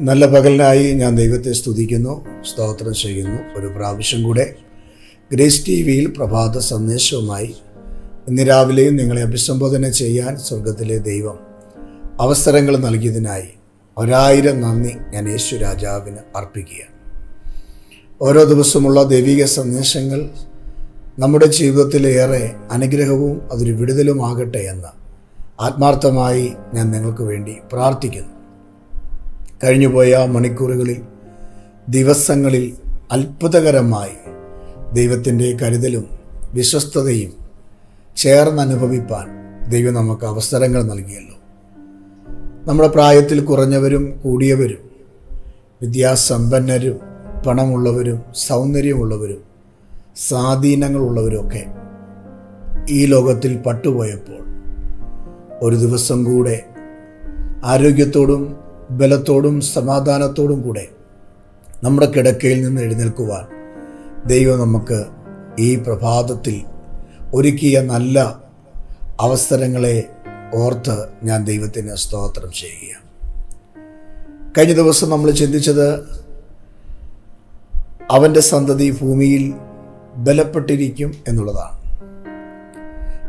നല്ല പകലിനായി ഞാൻ ദൈവത്തെ സ്തുതിക്കുന്നു സ്തോത്രം ചെയ്യുന്നു. ഒരു പ്രാവശ്യം കൂടെ ഗ്രേസ് ടി വിയിൽ പ്രഭാത സന്ദേശവുമായി ഇന്ന് രാവിലെയും നിങ്ങളെ അഭിസംബോധന ചെയ്യാൻ സ്വർഗത്തിലെ ദൈവം അവസരങ്ങൾ നൽകിയതിനായി ഒരായിരം നന്ദി ഞാൻ യേശു രാജാവിന് അർപ്പിക്കുക ഓരോ ദിവസമുള്ള ദൈവിക സന്ദേശങ്ങൾ നമ്മുടെ ജീവിതത്തിലേറെ അനുഗ്രഹവും അതൊരു വിടുതലുമാകട്ടെ എന്ന് ആത്മാർത്ഥമായി ഞാൻ നിങ്ങൾക്ക് വേണ്ടി പ്രാർത്ഥിക്കുന്നു. കഴിഞ്ഞുപോയ ആ മണിക്കൂറുകളിൽ ദിവസങ്ങളിൽ അത്ഭുതകരമായി ദൈവത്തിന്റെ കരുതലും വിശ്വസ്തതയും ചേർന്ന് അനുഭവിപ്പാൻ ദൈവം നമുക്ക് അവസരങ്ങൾ നൽകിയല്ലോ. നമ്മുടെ പ്രായത്തിൽ കുറഞ്ഞവരും കൂടിയവരും വിദ്യാസമ്പന്നരും പണമുള്ളവരും സൗന്ദര്യമുള്ളവരും സ്വാധീനങ്ങളുള്ളവരൊക്കെ ഈ ലോകത്തിൽ പട്ടുപോയപ്പോൾ ഒരു ദിവസം കൂടെ ആരോഗ്യത്തോടും ബലത്തോടും സമാധാനത്തോടും കൂടെ നമ്മുടെ കിടക്കയിൽ നിന്ന് എഴുന്നേൽക്കുവാൻ ദൈവം നമുക്ക് ഈ പ്രഭാതത്തിൽ ഒരുക്കിയ നല്ല അവസരങ്ങളെ ഓർത്ത് ഞാൻ ദൈവത്തിന് സ്തോത്രം ചെയ്യുകയാണ്. കഴിഞ്ഞ ദിവസം നമ്മൾ ചിന്തിച്ചത് അവന്റെ സന്തതി ഭൂമിയിൽ ബലപ്പെട്ടിരിക്കും എന്നുള്ളതാണ്.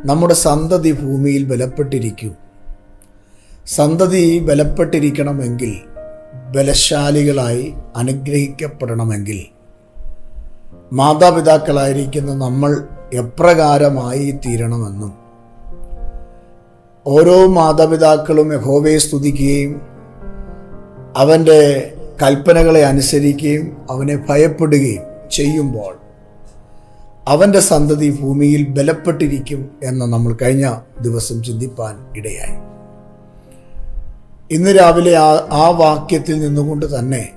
നമ്മുടെ സന്തതി ഭൂമിയിൽ ബലപ്പെട്ടിരിക്കും സന്തതി ബലപ്പെട്ടിരിക്കണമെങ്കിൽ ബലശാലികളായി അനുഗ്രഹിക്കപ്പെടണമെങ്കിൽ. മാതാപിതാക്കളായിരിക്കുന്ന നമ്മൾ എപ്രകാരമായി തീരണമെന്നും ഓരോ മാതാപിതാക്കളും യഹോവയെ സ്തുതിക്കുകയും അവന്റെ കൽപ്പനകളെ അനുസരിക്കുകയും അവനെ ഭയപ്പെടുകയും ചെയ്യുമ്പോൾ അവന്റെ സന്തതി ഭൂമിയിൽ ബലപ്പെട്ടിരിക്കും എന്ന് നമ്മൾ കഴിഞ്ഞ ദിവസം ചിന്തിപ്പാൻ ഇടയായി. ഇന്ന് രാവിലെ ആ ആ വാക്യത്തിൽ നിന്നുകൊണ്ട് തന്നെ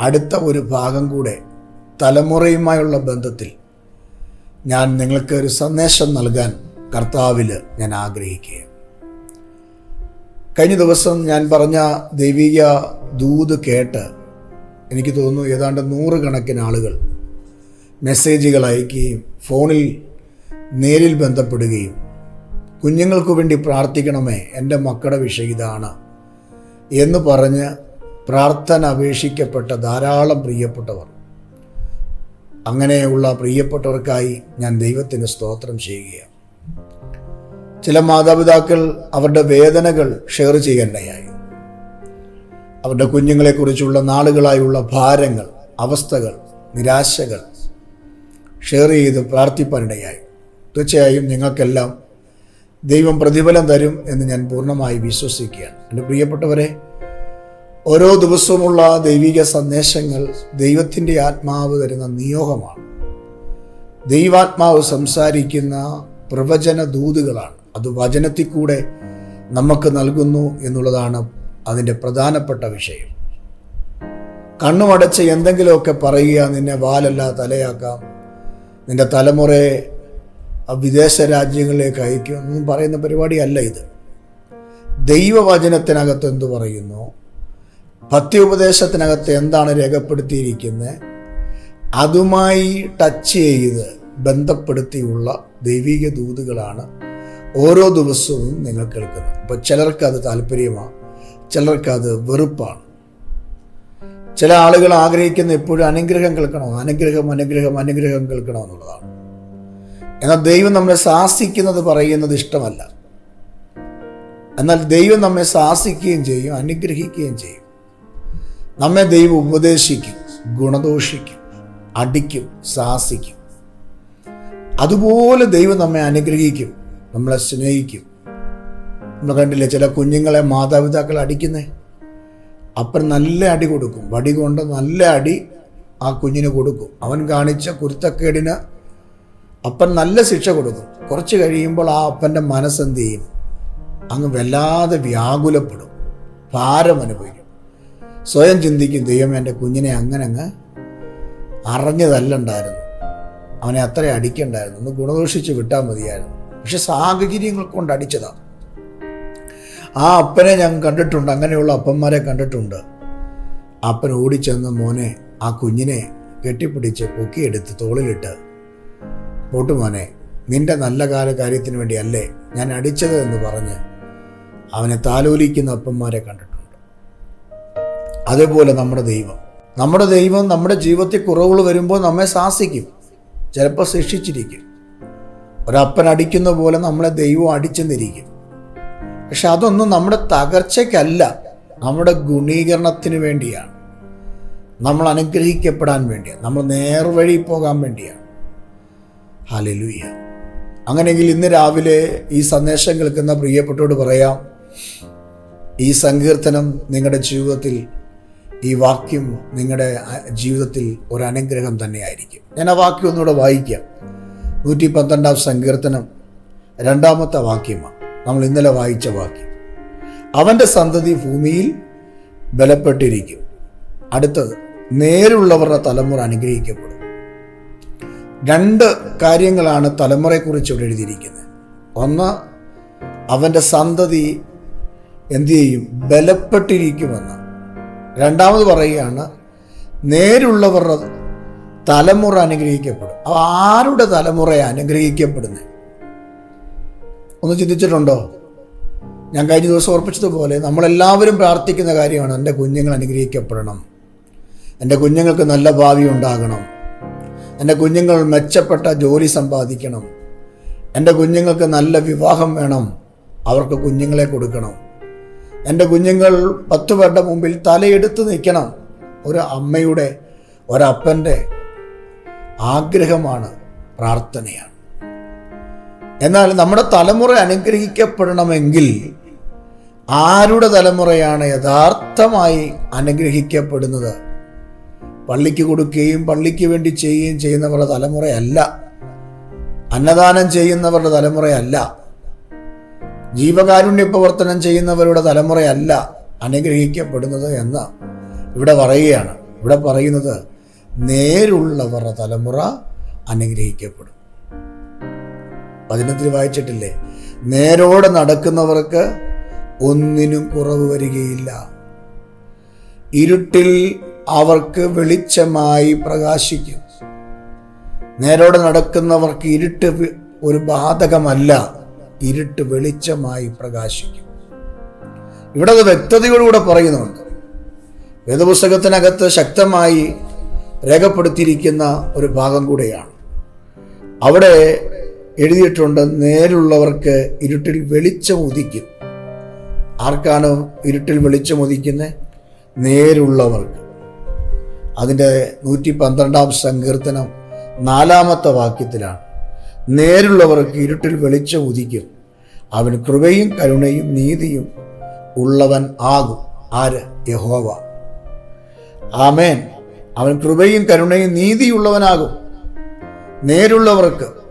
അടുത്ത ഒരു ഭാഗം കൂടെ തലമുറയുമായുള്ള ബന്ധത്തിൽ ഞാൻ നിങ്ങൾക്ക് ഒരു സന്ദേശം നൽകാൻ കർത്താവിൽ ഞാൻ ആഗ്രഹിക്കുക കഴിഞ്ഞ ദിവസം ഞാൻ പറഞ്ഞ ദൈവിക ദൂത് കേട്ട് എനിക്ക് തോന്നുന്നു ഏതാണ്ട് നൂറുകണക്കിന് ആളുകൾ മെസ്സേജുകൾ അയക്കുകയും ഫോണിൽ നേരിൽ ബന്ധപ്പെടുകയും കുഞ്ഞുങ്ങൾക്ക് വേണ്ടി പ്രാർത്ഥിക്കണമേ എന്റെ മക്കളുടെ വിഷയം ഇതാണ്. എന്ന് പറഞ്ഞ് പ്രാർത്ഥന അപേക്ഷിക്കപ്പെട്ട ധാരാളം പ്രിയപ്പെട്ടവർ. അങ്ങനെയുള്ള പ്രിയപ്പെട്ടവർക്കായി ഞാൻ ദൈവത്തിന് സ്തോത്രം ചെയ്യുകയാണ്. ചില മാതാപിതാക്കൾ അവരുടെ വേദനകൾ ഷെയർ ചെയ്യേണ്ടയായി. അവരുടെ കുഞ്ഞുങ്ങളെക്കുറിച്ചുള്ള നാളുകളായുള്ള ഭാരങ്ങൾ അവസ്ഥകൾ നിരാശകൾ ഷെയർ ചെയ്ത് പ്രാർത്ഥിപ്പാനിടയായി. തീർച്ചയായും നിങ്ങൾക്കെല്ലാം ദൈവം പ്രതിഫലം തരും എന്ന് ഞാൻ പൂർണമായി വിശ്വസിക്കുകയാണ്. എന്റെ പ്രിയപ്പെട്ടവരെ ഓരോ ദിവസവുമുള്ള ദൈവിക സന്ദേശങ്ങൾ ദൈവത്തിന്റെ ആത്മാവ് തരുന്ന നിയോഗമാണ്. ദൈവാത്മാവ് സംസാരിക്കുന്ന പ്രവചന ദൂതുകളാണ്. അത് വചനത്തിൽ കൂടെ നമുക്ക് നൽകുന്നു എന്നുള്ളതാണ് അതിന്റെ പ്രധാനപ്പെട്ട വിഷയം. കണ്ണുമടച്ച് എന്തെങ്കിലുമൊക്കെ പറയുക നിന്നെ വാലല്ല തലയാക്കാം നിന്റെ തലമുറയെ വിദേശ രാജ്യങ്ങളിലേക്ക് അയക്കും എന്നൊന്നും പറയുന്ന പരിപാടിയല്ല ഇത്. ദൈവവചനത്തിനകത്ത് എന്തു പറയുന്നു? പത്യോപദേശത്തിനകത്ത് എന്താണ് രേഖപ്പെടുത്തിയിരിക്കുന്നത് അതുമായി ടച്ച് ചെയ്ത് ബന്ധപ്പെടുത്തിയുള്ള ദൈവിക ദൂതുകളാണ് ഓരോ ദിവസവും നിങ്ങൾ കേൾക്കുന്നത്. അപ്പോൾ ചിലർക്ക് അത് താല്പര്യമാണ് ചിലർക്ക് അത് വെറുപ്പാണ്. ചില ആളുകൾ ആഗ്രഹിക്കുന്ന എപ്പോഴും അനുഗ്രഹം കേൾക്കണോ? അനുഗ്രഹം അനുഗ്രഹം അനുഗ്രഹം കേൾക്കണോ എന്നുള്ളതാണ്. എന്നാൽ ദൈവം നമ്മളെ ശാസിക്കുന്നത് പറയുന്നത് ഇഷ്ടമല്ല. എന്നാൽ ദൈവം നമ്മെ ശാസിക്കുകയും ചെയ്യും അനുഗ്രഹിക്കുകയും ചെയ്യും. നമ്മെ ദൈവം ഉപദേശിക്കും ഗുണദോഷിക്കും അടിക്കും ശാസിക്കും അതുപോലെ ദൈവം നമ്മെ അനുഗ്രഹിക്കും നമ്മളെ സ്നേഹിക്കും. നമ്മൾ കണ്ടില്ലേ ചില കുഞ്ഞുങ്ങളെ മാതാപിതാക്കൾ അടിക്കുന്നേ? അപ്പൻ നല്ല അടി കൊടുക്കും വടി കൊണ്ട് നല്ല അടി ആ കുഞ്ഞിന് കൊടുക്കും. അവൻ കാണിച്ച കുരുത്തക്കേടിന് അപ്പൻ നല്ല ശിക്ഷ കൊടുക്കും. കുറച്ച് കഴിയുമ്പോൾ ആ അപ്പന്റെ മനസ്സെന്ത് ചെയ്യും അങ്ങ് വല്ലാതെ വ്യാകുലപ്പെടും. ഭാരം അനുഭവിക്കും. സ്വയം ചിന്തിക്കും ദൈവം എന്റെ കുഞ്ഞിനെ അങ്ങനെ അങ്ങ് അറിഞ്ഞതല്ലുണ്ടായിരുന്നു. അവനെ അത്ര അടിക്കണ്ടായിരുന്നു. ഒന്ന് ഗുണദോഷിച്ച് വിട്ടാൽ മതിയായിരുന്നു. പക്ഷെ സാഹചര്യങ്ങൾ കൊണ്ട് അടിച്ചതാണ് ആ അപ്പനെ ഞാൻ കണ്ടിട്ടുണ്ട്. അങ്ങനെയുള്ള അപ്പന്മാരെ കണ്ടിട്ടുണ്ട്. അപ്പൻ ഓടിച്ചെന്ന് മോനെ ആ കുഞ്ഞിനെ കെട്ടിപ്പിടിച്ച് പൊക്കിയെടുത്ത് തോളിലിട്ട് പോട്ടു മോനെ നിന്റെ നല്ല കാല കാര്യത്തിന് വേണ്ടിയല്ലേ ഞാൻ അടിച്ചത്? എന്ന് പറഞ്ഞ് അവനെ താലോലിക്കുന്ന അപ്പന്മാരെ കണ്ടിട്ടുണ്ട്. അതേപോലെ നമ്മുടെ ദൈവം. നമ്മുടെ ദൈവം നമ്മുടെ ജീവിതത്തിൽ കുറവുകൾ വരുമ്പോൾ നമ്മെ ശാസിക്കും. ചിലപ്പോൾ ശിക്ഷിച്ചിരിക്കും. ഒരപ്പൻ അടിക്കുന്ന പോലെ നമ്മളെ ദൈവം അടിച്ചെന്നിരിക്കും. പക്ഷെ അതൊന്നും നമ്മുടെ തകർച്ചയ്ക്കല്ല. നമ്മുടെ ഗുണീകരണത്തിന് വേണ്ടിയാണ്. നമ്മൾ അനുഗ്രഹിക്കപ്പെടാൻ വേണ്ടിയാണ്. നമ്മൾ നേർവഴി പോകാൻ വേണ്ടിയാണ്. ഹാലലൂയ്യ അങ്ങനെയെങ്കിൽ ഇന്ന് രാവിലെ ഈ സന്ദേശം കേൾക്കുന്ന പ്രിയപ്പെട്ടോട് പറയാം ഈ സങ്കീർത്തനം നിങ്ങളുടെ ജീവിതത്തിൽ ഈ വാക്യം നിങ്ങളുടെ ജീവിതത്തിൽ ഒരു അനുഗ്രഹം തന്നെയായിരിക്കും. ഞാൻ ആ വാക്യം ഒന്നുകൂടെ വായിക്കാം. നൂറ്റി പന്ത്രണ്ടാം സങ്കീർത്തനം രണ്ടാമത്തെ വാക്യമാണ്. നമ്മൾ ഇന്നലെ വായിച്ച വാക്യം. അവന്റെ സന്തതി ഭൂമിയിൽ ബലപ്പെട്ടിരിക്കും. അടുത്തത് നേരുള്ളവരുടെ തലമുറ അനുഗ്രഹിക്കപ്പെടും. രണ്ട് കാര്യങ്ങളാണ് തലമുറയെക്കുറിച്ച് ഇവിടെ എഴുതിയിരിക്കുന്നത്. ഒന്ന് അവന്റെ സന്തതി എന്തു ചെയ്യും? ബലപ്പെട്ടിരിക്കുമെന്ന്. രണ്ടാമത് പറയുകയാണ് നേരുള്ളവരുടെ തലമുറ അനുഗ്രഹിക്കപ്പെടും. ആരുടെ തലമുറയാണ് അനുഗ്രഹിക്കപ്പെടുന്നത്? ഒന്ന് ചിന്തിച്ചിട്ടുണ്ടോ? ഞാൻ കഴിഞ്ഞ ദിവസം ഓർപ്പിച്ചതുപോലെ നമ്മളെല്ലാവരും പ്രാർത്ഥിക്കുന്ന കാര്യമാണ് എന്റെ കുഞ്ഞുങ്ങൾ അനുഗ്രഹിക്കപ്പെടണം. എന്റെ കുഞ്ഞുങ്ങൾക്ക് നല്ല ഭാവി ഉണ്ടാകണം. എന്റെ കുഞ്ഞുങ്ങൾ മെച്ചപ്പെട്ട ജോലി സമ്പാദിക്കണം. എന്റെ കുഞ്ഞുങ്ങൾക്ക് നല്ല വിവാഹം വേണം. അവർക്ക് കുഞ്ഞുങ്ങളെ കൊടുക്കണം. എന്റെ കുഞ്ഞുങ്ങൾ പത്ത് പേരുടെ മുമ്പിൽ തലയെടുത്ത് നിൽക്കണം. ഒരു അമ്മയുടെ ഒരപ്പന്റെ ആഗ്രഹമാണ് പ്രാർത്ഥനയാണ്. എന്നാൽ നമ്മുടെ തലമുറ അനുഗ്രഹിക്കപ്പെടണമെങ്കിൽ ആരുടെ തലമുറയാണ് യഥാർത്ഥമായി അനുഗ്രഹിക്കപ്പെടുന്നത്? പള്ളിക്ക് കൊടുക്കുകയും പള്ളിക്ക് വേണ്ടി ചെയ്യുകയും ചെയ്യുന്നവരുടെ തലമുറയല്ല. അന്നദാനം ചെയ്യുന്നവരുടെ തലമുറയല്ല. ജീവകാരുണ്യ പ്രവർത്തനം ചെയ്യുന്നവരുടെ തലമുറയല്ല അനുഗ്രഹിക്കപ്പെടുന്നത് എന്ന് ഇവിടെ പറയുകയാണ്. ഇവിടെ പറയുന്നത് നേരുള്ളവരുടെ തലമുറ അനുഗ്രഹിക്കപ്പെടും. പതിനെട്ടിൽ വായിച്ചിട്ടില്ലേ? നേരോടെ നടക്കുന്നവർക്ക് ഒന്നിനും കുറവ് വരികയില്ല. ഇരുട്ടിൽ അവർക്ക് വെളിച്ചമായി പ്രകാശിക്കും. നേരോടെ നടക്കുന്നവർക്ക് ഇരുട്ട് ഒരു ബാധകമല്ല ഇരുട്ട് വെളിച്ചമായി പ്രകാശിക്കും. ഇവിടെ അത് വ്യക്തതയോടുകൂടെ പറയുന്നുണ്ട്. വേദപുസ്തകത്തിനകത്ത് ശക്തമായി രേഖപ്പെടുത്തിയിരിക്കുന്ന ഒരു ഭാഗം കൂടെയാണ്. അവിടെ എഴുതിയിട്ടുണ്ട് നേരുള്ളവർക്ക് ഇരുട്ടിൽ വെളിച്ചം ഉദിക്കും. ആർക്കാണ് ഇരുട്ടിൽ വെളിച്ചം ഉദിക്കുന്നത്? നേരുള്ളവർക്ക്. അതിന്റെ നൂറ്റി പന്ത്രണ്ടാം സങ്കീർത്തനം നാലാമത്തെ വാക്യത്തിലാണ്. നേരുള്ളവർക്ക് ഇരുട്ടിൽ വെളിച്ചം ഉദിക്കും. അവൻ കൃപയും കരുണയും നീതിയും ഉള്ളവൻ ആകും. ആര്? യഹോവ. ആമേൻ. അവൻ കൃപയും കരുണയും നീതിയുള്ളവനാകും. നേരുള്ളവർക്ക്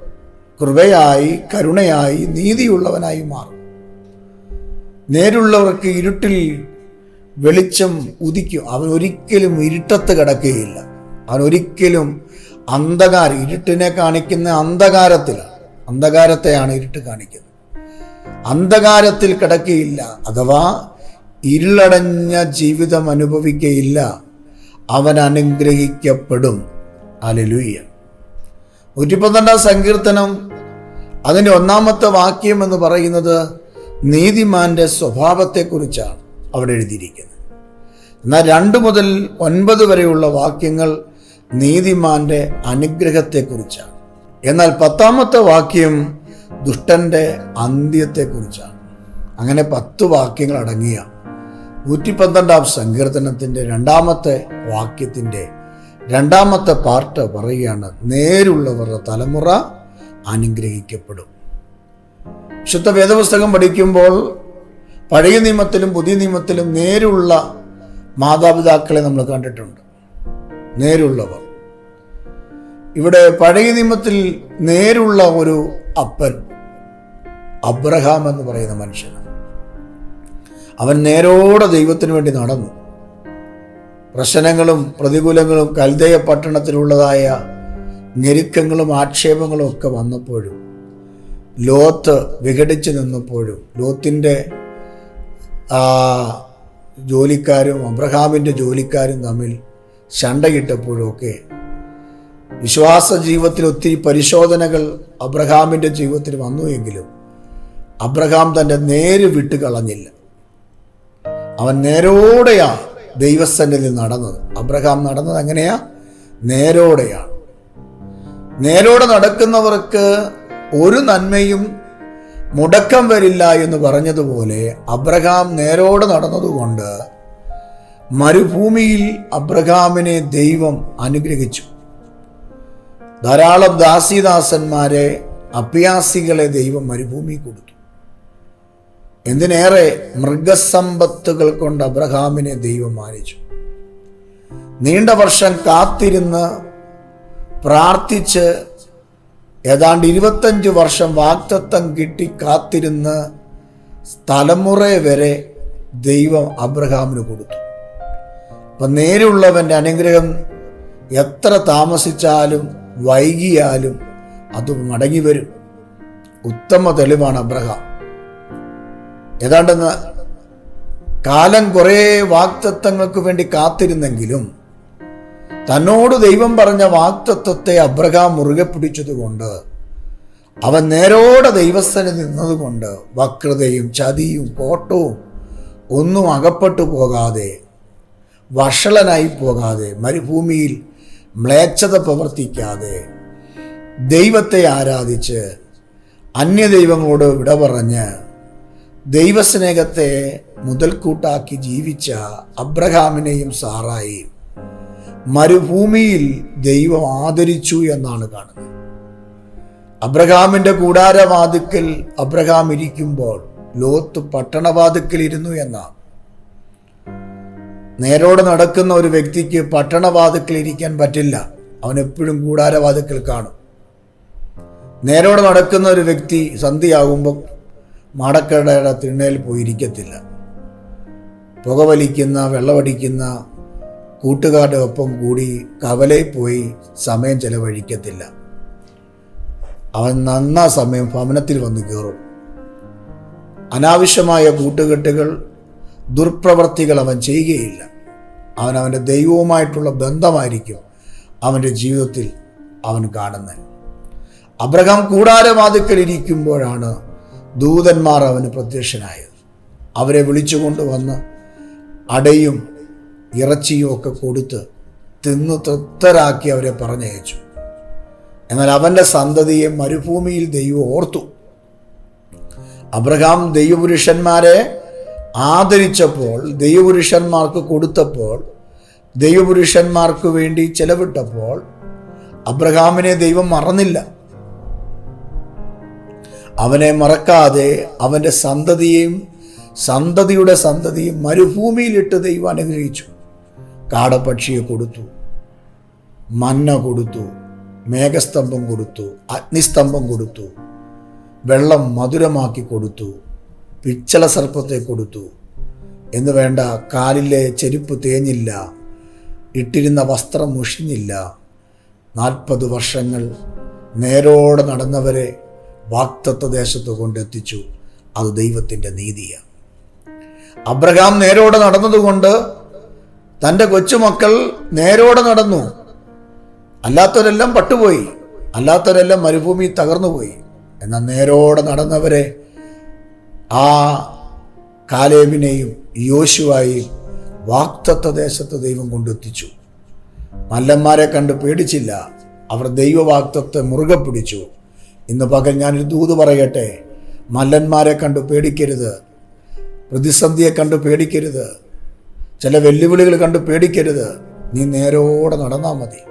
കൃപയായി കരുണയായി നീതിയുള്ളവനായി മാറും. നേരുള്ളവർക്ക് ഇരുട്ടിൽ വെളിച്ചം ഉദിക്കും. അവൻ ഒരിക്കലും ഇരുട്ടത്ത് കിടക്കുകയില്ല. അവൻ ഒരിക്കലും അന്ധകാരം ഇരുട്ടിനെ കാണിക്കുന്ന അന്ധകാരത്തിലാണ്. അന്ധകാരത്തെയാണ് ഇരുട്ട് കാണിക്കുന്നത്. അന്ധകാരത്തിൽ കിടക്കുകയില്ല അഥവാ ഇരുളടഞ്ഞ ജീവിതം അനുഭവിക്കുകയില്ല അവൻ അനുഗ്രഹിക്കപ്പെടും. അലലുയ്യ നൂറ്റി പന്ത്രണ്ടാം സങ്കീർത്തനം അതിന്റെ ഒന്നാമത്തെ വാക്യം എന്ന് പറയുന്നത് നീതിമാന്റെ സ്വഭാവത്തെക്കുറിച്ചാണ്. അവിടെ എഴുതിയിരിക്കുന്നത് എന്നാൽ രണ്ട് മുതൽ ഒൻപത് വരെയുള്ള വാക്യങ്ങൾ നീതിമാന്റെ അനുഗ്രഹത്തെക്കുറിച്ചാണ്. എന്നാൽ പത്താമത്തെ വാക്യം ദുഷ്ടന്റെ അന്ത്യത്തെക്കുറിച്ചാണ്. അങ്ങനെ പത്ത് വാക്യങ്ങൾ അടങ്ങിയ നൂറ്റി പന്ത്രണ്ടാം സങ്കീർത്തനത്തിന്റെ രണ്ടാമത്തെ വാക്യത്തിന്റെ രണ്ടാമത്തെ പാർട്ട് പറയുകയാണ് നേരുള്ളവരുടെ തലമുറ അനുഗ്രഹിക്കപ്പെടും. ശുദ്ധ വേദപുസ്തകം പഠിക്കുമ്പോൾ പഴയ നിയമത്തിലും പുതിയ നിയമത്തിലും നേരുള്ള മാതാപിതാക്കളെ നമ്മൾ കണ്ടിട്ടുണ്ട്. നേരുള്ളവർ. ഇവിടെ പഴയ നിയമത്തിൽ നേരുള്ള ഒരു അപ്പൻ അബ്രഹാം എന്ന് പറയുന്ന മനുഷ്യനാണ് അവൻ നേരോടെ ദൈവത്തിന് വേണ്ടി നടന്നു. പ്രശ്നങ്ങളും പ്രതികൂലങ്ങളും കൽതയ പട്ടണത്തിലുള്ളതായ ഞെരുക്കങ്ങളും ആക്ഷേപങ്ങളും ഒക്കെ വന്നപ്പോഴും ലോത്ത് വിഘടിച്ച് നിന്നപ്പോഴും ലോത്തിന്റെ ജോലിക്കാരും അബ്രഹാമിന്റെ ജോലിക്കാരും തമ്മിൽ ശണ്ടയിട്ടപ്പോഴൊക്കെ വിശ്വാസ ജീവിതത്തിൽ ഒത്തിരി പരിശോധനകൾ അബ്രഹാമിന്റെ ജീവിതത്തിൽ വന്നു എങ്കിലും അബ്രഹാം തന്റെ നേര് വിട്ട് കളഞ്ഞില്ല. അവൻ നേരോടെയാ ദൈവസന്നിധി നടന്നത്. അബ്രഹാം നടന്നത് എങ്ങനെയാ? നേരോടെയാണ്. നേരോടെ നടക്കുന്നവർക്ക് ഒരു നന്മയും മുടക്കം വരില്ല എന്ന് പറഞ്ഞതുപോലെ അബ്രഹാം നേരോടെ നടന്നതുകൊണ്ട് മരുഭൂമിയിൽ അബ്രഹാമിനെ ദൈവം അനുഗ്രഹിച്ചു. ധാരാളം ദാസിദാസന്മാരെ അഭ്യാസികളെ ദൈവം മരുഭൂമി കൊടുത്തു. എന്തിനേറെ മൃഗസമ്പത്തുകൾ കൊണ്ട് അബ്രഹാമിനെ ദൈവം മാനിച്ചു. നീണ്ട വർഷം കാത്തിരുന്ന് പ്രാർത്ഥിച്ച് ഏതാണ്ട് ഇരുപത്തഞ്ച് വർഷം വാക്തത്വം കിട്ടി കാത്തിരുന്ന് തലമുറ വരെ ദൈവം അബ്രഹാമിന് കൊടുത്തു. അപ്പം നേരെയുള്ളവന്റെ അനുഗ്രഹം എത്ര താമസിച്ചാലും വൈകിയാലും അത് മടങ്ങി വരും. ഉത്തമ തെളിവാണ് അബ്രഹാം. ഏതാണ്ട് കാലം കുറേ വാക്തത്വങ്ങൾക്ക് വേണ്ടി കാത്തിരുന്നെങ്കിലും തന്നോട് ദൈവം പറഞ്ഞ വാക്തത്വത്തെ അബ്രഹാം മുറുകെ പിടിച്ചതുകൊണ്ട് അവൻ നേരോടെ ദൈവസ്ഥന് നിന്നതുകൊണ്ട് വക്രതയും ചതിയും കോട്ടവും ഒന്നും അകപ്പെട്ടു പോകാതെ വഷളനായി പോകാതെ മരുഭൂമിയിൽ മ്ലേച്ഛത പ്രവർത്തിക്കാതെ ദൈവത്തെ ആരാധിച്ച് അന്യദൈവങ്ങളോട് വിട പറഞ്ഞ് ദൈവസ്നേഹത്തെ മുതൽക്കൂട്ടാക്കി ജീവിച്ച അബ്രഹാമിനെയും സാറായെയും മരുഭൂമിയിൽ ദൈവം ആദരിച്ചു എന്നാണ് കാണുന്നത്. അബ്രഹാമിന്റെ കൂടാരവാതുക്കൽ അബ്രഹാം ഇരിക്കുമ്പോൾ ലോത്ത് പട്ടണവാതുക്കൽ ഇരുന്നു എന്നാണ് നേരോട് നടക്കുന്ന ഒരു വ്യക്തിക്ക് പട്ടണവാതുക്കൽ ഇരിക്കാൻ പറ്റില്ല. അവൻ എപ്പോഴും കൂടാരവാതുക്കൽ കാണും. നേരോട് നടക്കുന്ന ഒരു വ്യക്തി സന്ധ്യയാകുമ്പോൾ മാടക്കടയുടെ തിണ്ണയിൽ പോയിരിക്കത്തില്ല. പുകവലിക്കുന്ന വെള്ളമടിക്കുന്ന കൂട്ടുകാരുടെ ഒപ്പം കൂടി കവലയിൽ പോയി സമയം ചെലവഴിക്കത്തില്ല. അവൻ നന്നാ സമയം ഭവനത്തിൽ വന്ന് കയറും അനാവശ്യമായ കൂട്ടുകെട്ടുകൾ ദുർപ്രവർത്തികൾ അവൻ ചെയ്യുകയില്ല. അവൻ അവന്റെ ദൈവവുമായിട്ടുള്ള ബന്ധമായിരിക്കും അവന്റെ ജീവിതത്തിൽ അവൻ കാണുന്നത്. അബ്രഹാം കൂടാരവാതുക്കൾ ഇരിക്കുമ്പോഴാണ് ദൂതന്മാർ അവന് പ്രത്യക്ഷനായത്. അവരെ വിളിച്ചുകൊണ്ട് വന്ന് അടയും ഇറച്ചിയും ഒക്കെ കൊടുത്ത് തിന്ന് തൃപ്തരാക്കി അവരെ പറഞ്ഞയച്ചു. എന്നാൽ അവന്റെ സന്തതിയെ മരുഭൂമിയിൽ ദൈവം ഓർത്തു. അബ്രഹാം ദൈവപുരുഷന്മാരെ ആദരിച്ചപ്പോൾ ദൈവപുരുഷന്മാർക്ക് കൊടുത്തപ്പോൾ ദൈവപുരുഷന്മാർക്ക് വേണ്ടി ചെലവിട്ടപ്പോൾ അബ്രഹാമിനെ ദൈവം മറന്നില്ല. അവനെ മറക്കാതെ അവന്റെ സന്തതിയെയും സന്തതിയുടെ സന്തതിയും മരുഭൂമിയിലിട്ട് ദൈവം അനുഗ്രഹിച്ചു. കാടപ്പക്ഷിയെ കൊടുത്തു മന്ന കൊടുത്തു മേഘസ്തംഭം കൊടുത്തു അഗ്നിസ്തംഭം കൊടുത്തു വെള്ളം മധുരമാക്കി കൊടുത്തു പിച്ചള സർപ്പത്തെ കൊടുത്തു. എന്ന് വേണ്ട കാലിലെ ചെരുപ്പ് തേഞ്ഞില്ല ഇട്ടിരുന്ന വസ്ത്രം മുഷിഞ്ഞില്ല. നാൽപ്പത് വർഷങ്ങൾ നേരോടെ നടന്നവരെ വാക്തത്വ ദേശത്ത് കൊണ്ടെത്തിച്ചു. അത് ദൈവത്തിന്റെ നീതിയാണ്. അബ്രഹാം നേരോടെ നടന്നതുകൊണ്ട് തന്റെ കൊച്ചുമക്കൾ നേരോടെ നടന്നു. അല്ലാത്തവരെല്ലാം പട്ടുപോയി. അല്ലാത്തവരെല്ലാം മരുഭൂമി തകർന്നുപോയി. എന്നാൽ നേരോടെ നടന്നവരെ ആ കാലേബിനെയും യോശുവായും വാക്തത്വ ദേശത്ത് ദൈവം കൊണ്ടെത്തിച്ചു. മല്ലന്മാരെ കണ്ട് പേടിച്ചില്ല. അവർ ദൈവവാക്തത്വത്തെ മുറുകെ പിടിച്ചു. ഇന്ന് പകൽ ഞാനൊരു ദൂത് പറയട്ടെ. മല്ലന്മാരെ കണ്ട് പേടിക്കരുത്. പ്രതിസന്ധിയെ കണ്ട് പേടിക്കരുത്. ചില വെല്ലുവിളികൾ കണ്ട് പേടിക്കരുത്. നീ നേരോടെ നടന്നാൽ മതി.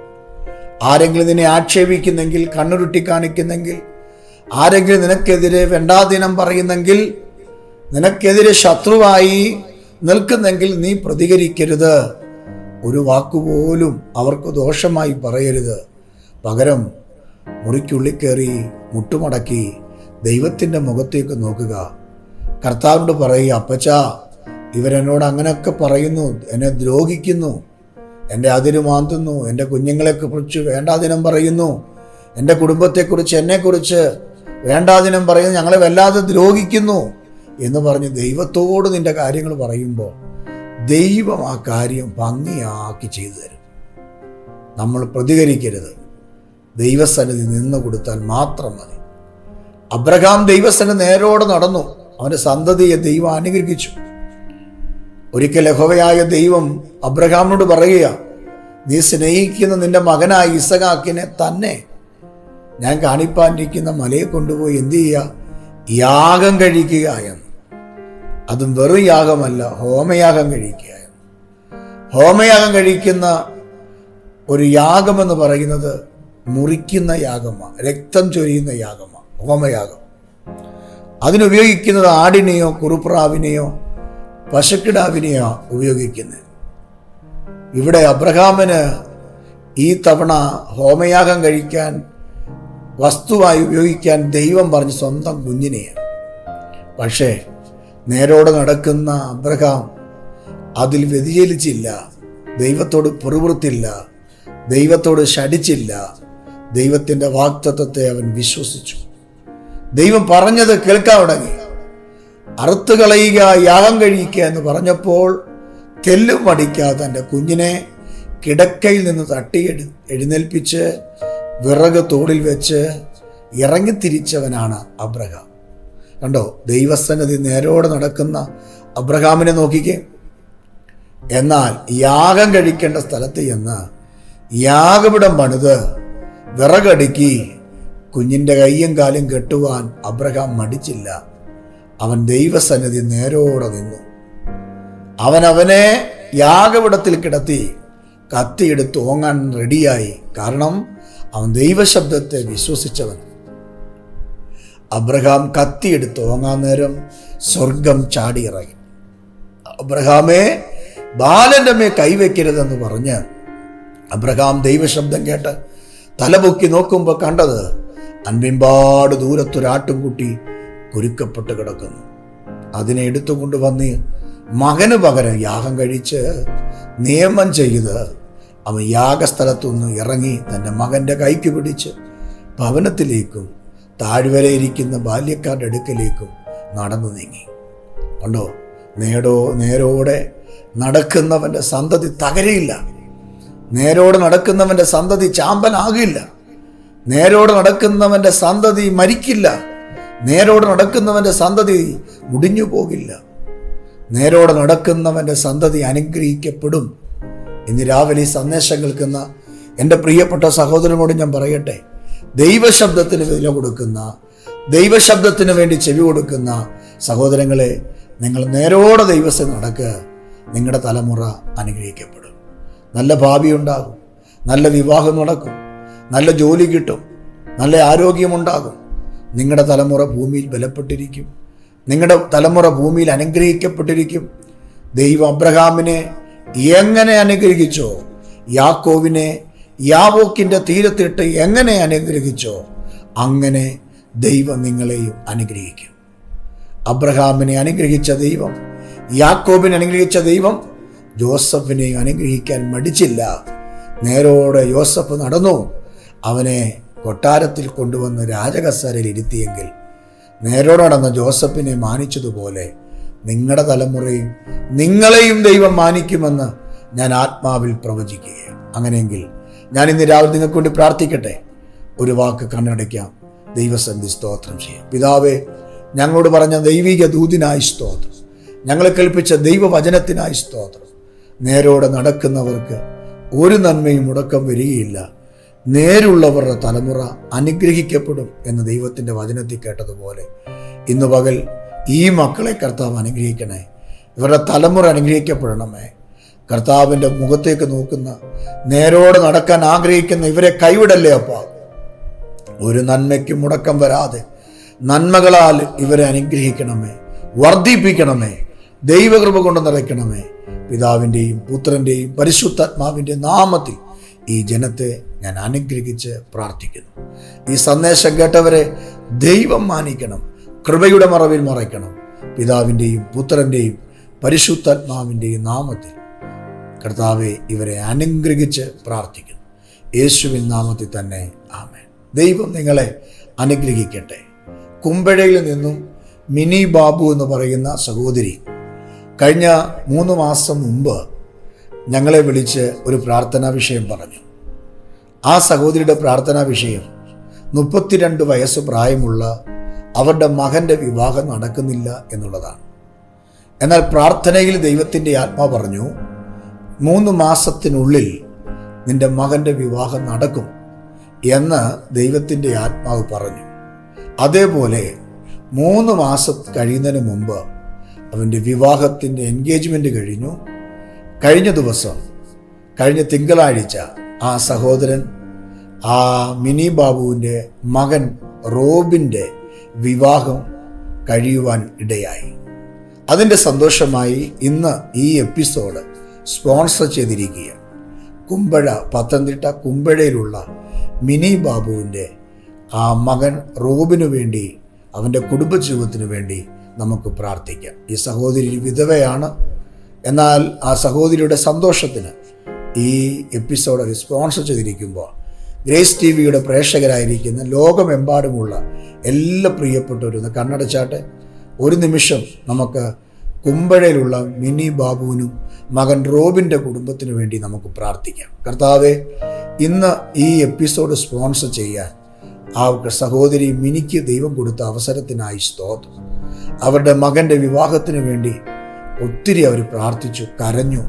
ആരെങ്കിലും നിന്നെ ആക്ഷേപിക്കുന്നെങ്കിൽ കണ്ണുരുട്ടി കാണിക്കുന്നെങ്കിൽ ആരെങ്കിലും നിനക്കെതിരെ വെണ്ടാദിനം പറയുന്നെങ്കിൽ നിനക്കെതിരെ ശത്രുവായി നിൽക്കുന്നെങ്കിൽ നീ പ്രതികരിക്കരുത്. ഒരു വാക്കുപോലും അവർക്ക് ദോഷമായി പറയരുത്. പകരം മുറിക്കുള്ളിൽ കയറി മുട്ടുമടക്കി ദൈവത്തിന്റെ മുഖത്തേക്ക് നോക്കുക. കർത്താവിനോട് പറയുക അപ്പച്ച ഇവരെന്നോട് അങ്ങനെയൊക്കെ പറയുന്നു എന്നെ ദ്രോഹിക്കുന്നു എന്റെ അതിര് മാന്തുന്നു എന്റെ കുഞ്ഞുങ്ങളെക്കുറിച്ച് വേണ്ടാതിനം പറയുന്നു എന്റെ കുടുംബത്തെക്കുറിച്ച് എന്നെക്കുറിച്ച് വേണ്ടാതിനം പറയുന്നു ഞങ്ങളെ വല്ലാതെ ദ്രോഹിക്കുന്നു എന്ന് പറഞ്ഞ് ദൈവത്തോട് നിന്റെ കാര്യങ്ങൾ പറയുമ്പോൾ ദൈവം ആ കാര്യം ഭംഗിയാക്കി ചെയ്തു തരും. നമ്മൾ പ്രതികരിക്കരുത്. ദൈവസന്നിധി നിന്ന് കൊടുത്താൽ മാത്രം മതി. അബ്രഹാം ദൈവസന്നിധി നേരോടെ നടന്നു. അവന്റെ സന്തതിയെ ദൈവം അനുഗ്രഹിച്ചു. ഒരിക്കൽ യഹോവയായ ദൈവം അബ്രഹാമിനോട് പറയുക നീ സ്നേഹിക്കുന്ന നിന്റെ മകനായ ഇസഖാക്കിനെ തന്നെ ഞാൻ കാണിപ്പാനിരിക്കുന്ന മലയെ കൊണ്ടുപോയി എന്തു ചെയ്യുക? യാഗം കഴിക്കുക എന്ന്. അതും വെറും യാഗമല്ല ഹോമയാഗം കഴിക്കുക എന്ന്. ഹോമയാഗം കഴിക്കുന്ന ഒരു യാഗമെന്ന് പറയുന്നത് മുറിക്കുന്ന യാഗമാണ് രക്തം ചൊരിയുന്ന യാഗമാണ് ഹോമയാഗം. അതിനുപയോഗിക്കുന്നത് ആടിനെയോ കുറുപ്രാവിനെയോ പശുക്കിടാവിനെയോ ഉപയോഗിക്കുന്നത്. ഇവിടെ അബ്രഹാമിന് ഈ തവണ ഹോമയാഗം കഴിക്കാൻ വസ്തുവായി ഉപയോഗിക്കാൻ ദൈവം പറഞ്ഞ് സ്വന്തം കുഞ്ഞിനെയാണ്. പക്ഷേ നേരോടെ നടക്കുന്ന അബ്രഹാം അതിൽ വ്യതിചലിച്ചില്ല. ദൈവത്തോട് പെറുപുറത്തില്ല. ദൈവത്തോട് ശടിച്ചില്ല ദൈവത്തിന്റെ വാക്തത്വത്തെ അവൻ വിശ്വസിച്ചു. ദൈവം പറഞ്ഞത് കേൾക്കാൻ തുടങ്ങി. അറുത്ത് കളയുക യാഗം കഴിക്കുക എന്ന് പറഞ്ഞപ്പോൾ തെല്ലും മടിക്കാതെ തന്റെ കുഞ്ഞിനെ കിടക്കയിൽ നിന്ന് തട്ടി എഴുന്നേൽപ്പിച്ച് വിറക് തോളിൽ വെച്ച് ഇറങ്ങിത്തിരിച്ചവനാണ് അബ്രഹാം. കണ്ടോ ദൈവസന്നതി നേരോടെ നടക്കുന്ന അബ്രഹാമിനെ നോക്കിക്കേ. എന്നാൽ യാഗം കഴിക്കേണ്ട സ്ഥലത്ത് ചെന്ന് യാഗപിടം പണിത് വിറകടുക്കി കുഞ്ഞിന്റെ കയ്യും കാലും കെട്ടുവാൻ അബ്രഹാം മടിച്ചില്ല. അവൻ ദൈവസന്നിധി നേരോടെ നിന്നു. അവൻ അവനെ യാഗപിടത്തിൽ കിടത്തി കത്തിയെടുത്ത് ഓങ്ങാൻ റെഡിയായി. കാരണം അവൻ ദൈവശബ്ദത്തെ വിശ്വസിച്ചവൻ. അബ്രഹാം കത്തിയെടുത്ത് ഓങ്ങാൻ നേരം സ്വർഗം ചാടിയിറങ്ങി. അബ്രഹാമേ ബാലന്റെ മേ കൈവയ്ക്കരുതെന്ന് പറഞ്ഞ് അബ്രഹാം ദൈവശബ്ദം കേട്ട് തലപൊക്കി നോക്കുമ്പോൾ കണ്ടത് അൻപിമ്പാട് ദൂരത്തൊരാട്ടുംകുട്ടി കുരുക്കപ്പെട്ട് കിടക്കുന്നു. അതിനെ എടുത്തുകൊണ്ട് വന്ന് മകന് പകരം യാഗം കഴിച്ച് നിയമം ചെയ്ത് അവൻ യാഗസ്ഥലത്തുനിന്ന് ഇറങ്ങി തന്റെ മകന്റെ കൈക്ക് പിടിച്ച് ഭവനത്തിലേക്കും താഴ്വരയിരിക്കുന്ന ബാല്യക്കാരുടെ അടുക്കലേക്കും നടന്നു നീങ്ങി. കണ്ടോ? നേടോ നേരോടെ നടക്കുന്നവന്റെ സന്തതി തകരയില്ല. നേരോടെ നടക്കുന്നവന്റെ സന്തതി ചാമ്പനാകില്ല. നേരോടെ നടക്കുന്നവന്റെ സന്തതി മരിക്കില്ല. നേരോടെ നടക്കുന്നവന്റെ സന്തതി മുടിഞ്ഞു പോകില്ല. നേരോട് നടക്കുന്നവന്റെ സന്തതി അനുഗ്രഹിക്കപ്പെടും. ഇന്ന് രാവിലെ സന്ദേശം കേൾക്കുന്ന എന്റെ പ്രിയപ്പെട്ട സഹോദരനോട് ഞാൻ പറയട്ടെ. ദൈവശബ്ദത്തിന് വില കൊടുക്കുന്ന ദൈവശബ്ദത്തിന് വേണ്ടി ചെവി കൊടുക്കുന്ന സഹോദരങ്ങളെ നിങ്ങൾ നേരോടെ ദൈവസ്ഥ നടക്കുക. നിങ്ങളുടെ തലമുറ അനുഗ്രഹിക്കപ്പെടും. നല്ല ഭാവി ഉണ്ടാകും. നല്ല വിവാഹം നടക്കും. നല്ല ജോലി കിട്ടും. നല്ല ആരോഗ്യമുണ്ടാകും നിങ്ങളുടെ തലമുറ ഭൂമിയിൽ ബലപ്പെട്ടിരിക്കും. നിങ്ങളുടെ തലമുറ ഭൂമിയിൽ അനുഗ്രഹിക്കപ്പെട്ടിരിക്കും. ദൈവം അബ്രഹാമിനെ എങ്ങനെ അനുഗ്രഹിച്ചോ യാക്കോവിനെ യാവോക്കിന്റെ തീരത്തിട്ട് എങ്ങനെ അനുഗ്രഹിച്ചോ അങ്ങനെ ദൈവം നിങ്ങളെയും അനുഗ്രഹിക്കും. അബ്രഹാമിനെ അനുഗ്രഹിച്ച ദൈവം യാക്കോബിനെ അനുഗ്രഹിച്ച ദൈവം ജോസഫിനെയും അനുഗ്രഹിക്കാൻ മടിച്ചില്ല. നേരോടെ ജോസഫ് നടന്നു. അവനെ കൊട്ടാരത്തിൽ കൊണ്ടുവന്ന് രാജകസേരയിൽ ഇരുത്തിയെങ്കിൽ നേരോടെ നടന്ന ജോസഫിനെ മാനിച്ചതുപോലെ നിങ്ങളുടെ തലമുറയും നിങ്ങളെയും ദൈവം മാനിക്കുമെന്ന് ഞാൻ ആത്മാവിൽ പ്രവചിക്കുകയാണ്. അങ്ങനെയെങ്കിൽ ഞാൻ ഇന്ന് രാവിലെ നിങ്ങൾക്ക് വേണ്ടി പ്രാർത്ഥിക്കട്ടെ. ഒരു വാക്ക് കണ്ണടയ്ക്കാം. ദൈവസന്ധി സ്തോത്രം ചെയ്യാം. പിതാവേ ഞങ്ങളോട് പറഞ്ഞ ദൈവിക ദൂതിനായി സ്തോത്രം. ഞങ്ങളെ കൽപ്പിച്ച ദൈവവചനത്തിനായി സ്തോത്രം. നേരോടെ നടക്കുന്നവർക്ക് ഒരു നന്മയും മുടക്കം വരികയില്ല. നേരുള്ളവരുടെ തലമുറ അനുഗ്രഹിക്കപ്പെടും എന്ന് ദൈവത്തിന്റെ വചനത്തിൽ കേട്ടതുപോലെ ഇന്ന് പകൽ ഈ മക്കളെ കർത്താവ് അനുഗ്രഹിക്കണേ ഇവരുടെ തലമുറ അനുഗ്രഹിക്കപ്പെടണമേ. കർത്താവിന്റെ മുഖത്തേക്ക് നോക്കുന്ന നേരോട് നടക്കാൻ ആഗ്രഹിക്കുന്ന ഇവരെ കൈവിടല്ലേ അപ്പ. ഒരു നന്മയ്ക്കും മുടക്കം വരാതെ നന്മകളാൽ ഇവരെ അനുഗ്രഹിക്കണമേ വർദ്ധിപ്പിക്കണമേ ദൈവകൃപ കൊണ്ട് നിറയ്ക്കണമേ. പിതാവിന്റെയും പുത്രന്റെയും പരിശുദ്ധാത്മാവിന്റെ നാമത്തിൽ ഈ ജനത്തെ ഞാൻ അനുഗ്രഹിച്ച് പ്രാർത്ഥിക്കുന്നു. ഈ സന്ദേശം കേട്ടവരെ ദൈവം മാനിക്കണം കൃപയുടെ മറവിൽ മറയ്ക്കണം. പിതാവിന്റെയും പുത്രന്റെയും പരിശുദ്ധാത്മാവിന്റെയും നാമത്തിൽ കർത്താവെ ഇവരെ അനുഗ്രഹിച്ച് പ്രാർത്ഥിക്കുന്നു. യേശുവിൻ നാമത്തിൽ തന്നെ ആമേൻ. ദൈവം നിങ്ങളെ അനുഗ്രഹിക്കട്ടെ. കുമ്പഴയിൽ നിന്നും മിനി ബാബു എന്ന് പറയുന്ന സഹോദരി കഴിഞ്ഞ മൂന്ന് മാസം മുമ്പ് ഞങ്ങളെ വിളിച്ച് ഒരു പ്രാർത്ഥനാ വിഷയം പറഞ്ഞു. ആ സഹോദരിയുടെ പ്രാർത്ഥനാ വിഷയം മുപ്പത്തിരണ്ട് വയസ്സ് പ്രായമുള്ള അവരുടെ മകന്റെ വിവാഹം നടക്കുന്നില്ല എന്നുള്ളതാണ്. എന്നാൽ പ്രാർത്ഥനയിൽ ദൈവത്തിന്റെ ആത്മാ പറഞ്ഞു മൂന്ന് മാസത്തിനുള്ളിൽ നിന്റെ മകന്റെ വിവാഹം നടക്കും എന്ന് ദൈവത്തിന്റെ ആത്മാവ് പറഞ്ഞു. അതേപോലെ മൂന്ന് മാസം കഴിയുന്നതിന് മുമ്പ് അവന്റെ വിവാഹത്തിന്റെ എൻഗേജ്മെന്റ് കഴിഞ്ഞു. കഴിഞ്ഞ ദിവസം കഴിഞ്ഞ തിങ്കളാഴ്ച ആ സഹോദരൻ ആ മിനി ബാബുവിന്റെ മകൻ റോബിന്റെ വിവാഹം കഴിയുവാൻ ഇടയായി. അതിന്റെ സന്തോഷമായി ഇന്ന് ഈ എപ്പിസോഡ് സ്പോൺസർ ചെയ്തിരിക്കുകയാണ്. കുമ്പഴ പത്തനംതിട്ട കുമ്പഴയിലുള്ള മിനി ബാബുവിന്റെ ആ മകൻ റോബിനു വേണ്ടി അവന്റെ കുടുംബജീവിതത്തിനു വേണ്ടി നമുക്ക് പ്രാർത്ഥിക്കാം. ഈ സഹോദരി വിധവയാണ്. എന്നാൽ ആ സഹോദരിയുടെ സന്തോഷത്തിന് ഈ എപ്പിസോഡ് സ്പോൺസർ ചെയ്തിരിക്കുമ്പോൾ ഗ്രേസ് ടി വിയുടെ പ്രേക്ഷകരായിരിക്കുന്ന ലോകമെമ്പാടുമുള്ള എല്ലാ പ്രിയപ്പെട്ടവരും കണ്ണടച്ചാട്ടെ. ഒരു നിമിഷം നമുക്ക് കുമ്പഴയിലുള്ള മിനി ബാബുവിനും മകൻ റോബിന്റെ കുടുംബത്തിനു വേണ്ടി നമുക്ക് പ്രാർത്ഥിക്കാം. കർത്താവെ ഇന്ന് ഈ എപ്പിസോഡ് സ്പോൺസർ ചെയ്യാൻ ആ സഹോദരി മിനിക്ക് ദൈവം കൊടുത്ത അവസരത്തിനായി സ്തോത്രം. അവരുടെ മകന്റെ വിവാഹത്തിന് വേണ്ടി ഒത്തിരി അവർ പ്രാർത്ഥിച്ചു കരഞ്ഞു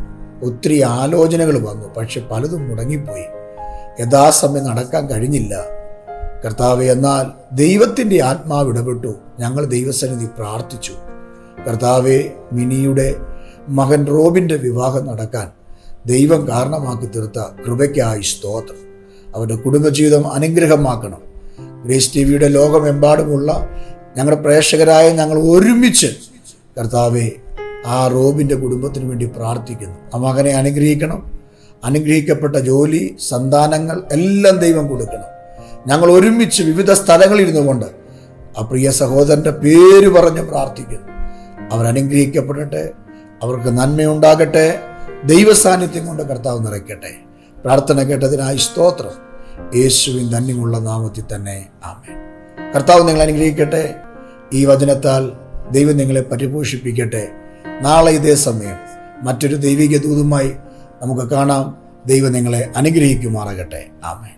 ഒത്തിരി ആലോചനകൾ വന്നു പക്ഷെ പലതും മുടങ്ങിപ്പോയി. യഥാസമയം നടക്കാൻ കഴിഞ്ഞില്ല. കർത്താവ് എന്നാൽ ദൈവത്തിന്റെ ആത്മാവ് ഇടപെട്ടു. ഞങ്ങൾ ദൈവസന്നിധി പ്രാർത്ഥിച്ചു. കർത്താവെ മിനിയുടെ മകൻ റോബിന്റെ വിവാഹം നടക്കാൻ ദൈവം കാരണമാക്കി തീർത്ത കൃപയ്ക്കായി സ്തോത്രം. അവരുടെ കുടുംബജീവിതം അനുഗ്രഹമാക്കണം. ഗ്രേസ് ടി വിയുടെ ലോകമെമ്പാടുമുള്ള ഞങ്ങളുടെ പ്രേക്ഷകരായ ഞങ്ങൾ ഒരുമിച്ച് കർത്താവെ ആ റോബിന്റെ കുടുംബത്തിന് വേണ്ടി പ്രാർത്ഥിക്കുന്നു. ആ മകനെ അനുഗ്രഹിക്കണം. അനുഗ്രഹിക്കപ്പെട്ട ജോലി സന്താനങ്ങൾ എല്ലാം ദൈവം കൊടുക്കണം. ഞങ്ങൾ ഒരുമിച്ച് വിവിധ സ്ഥലങ്ങളിൽ ഇരുന്നുകൊണ്ട് ആ പ്രിയ സഹോദരന്റെ പേര് പറഞ്ഞ് പ്രാർത്ഥിക്കുന്നു. അവർ അനുഗ്രഹിക്കപ്പെടട്ടെ. അവർക്ക് നന്മയുണ്ടാകട്ടെ. ദൈവസാന്നിധ്യം കൊണ്ട് കർത്താവ് നിറയ്ക്കട്ടെ. പ്രാർത്ഥന കേട്ടതിനായി സ്തോത്രം. യേശുവിൻ നന്യമുള്ള നാമത്തിൽ തന്നെ ആമേ കർത്താവ് നിങ്ങൾ അനുഗ്രഹിക്കട്ടെ. ഈ വചനത്താൽ ദൈവം നിങ്ങളെ പരിപോഷിപ്പിക്കട്ടെ. നാളെ ഇതേ സമയം മറ്റൊരു ദൈവിക ദൂതുമായി നമുക്ക് കാണാം. ദൈവം നിങ്ങളെ അനുഗ്രഹിക്കുമാറാകട്ടെ. ആമേൻ.